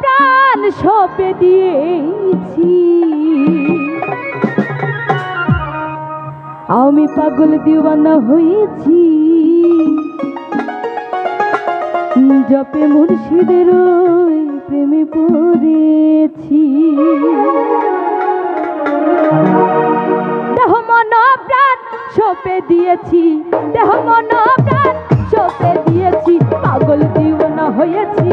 প্রাণ সপে দিয়েছি। আমি পাগল দিওয়ানা হয়েছি। জপে মুর্শিদের প্রেমে পড়েছি। দেহ মন প্রাণ সপে দিয়েছি, দেহ মন প্রাণ সপে দিয়েছি, পাগল দিওয়ানা হয়েছি।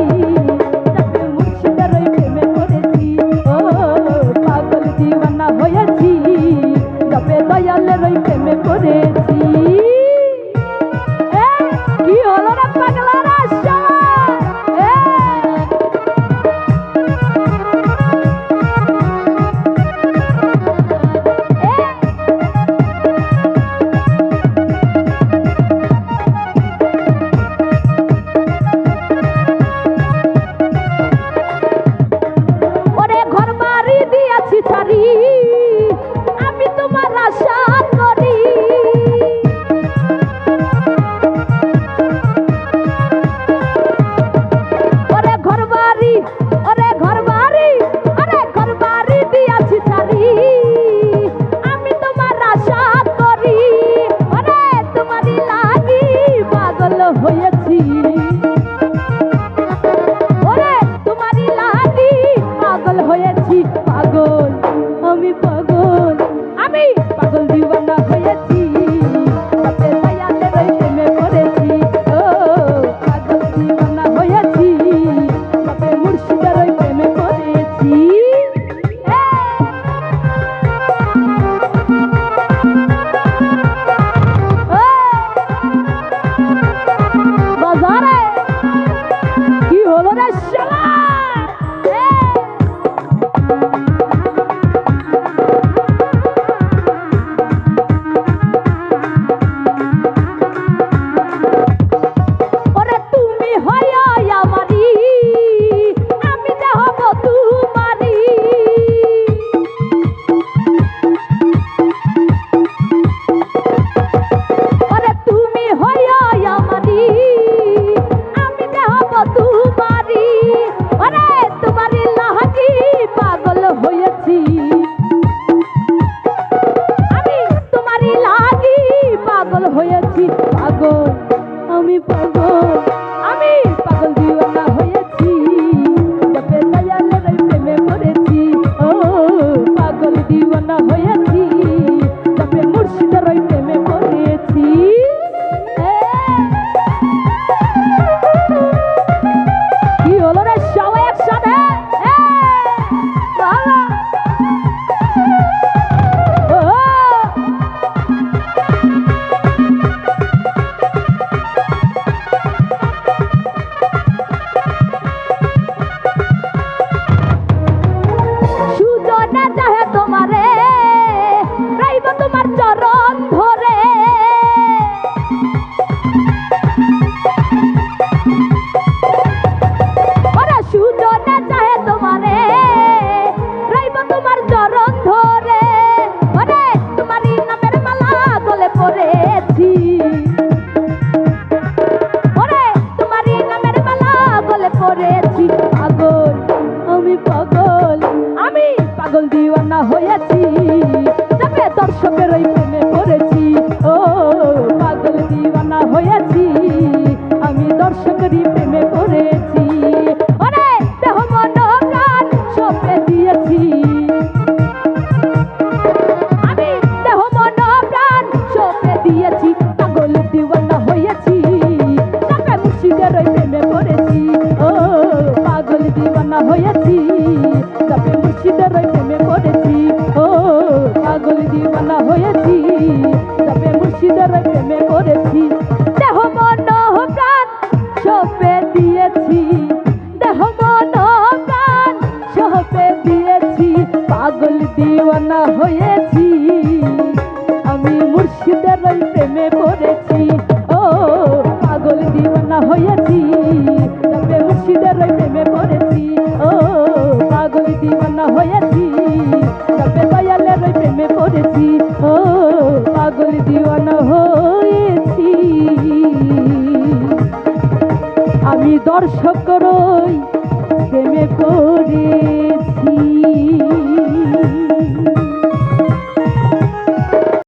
হয়েছি পাগল। আমি পাগল। আমি পাগল দিওয়ানা হয়েছি। nada. আমি দর্শক রই প্রেমে পড়েছি।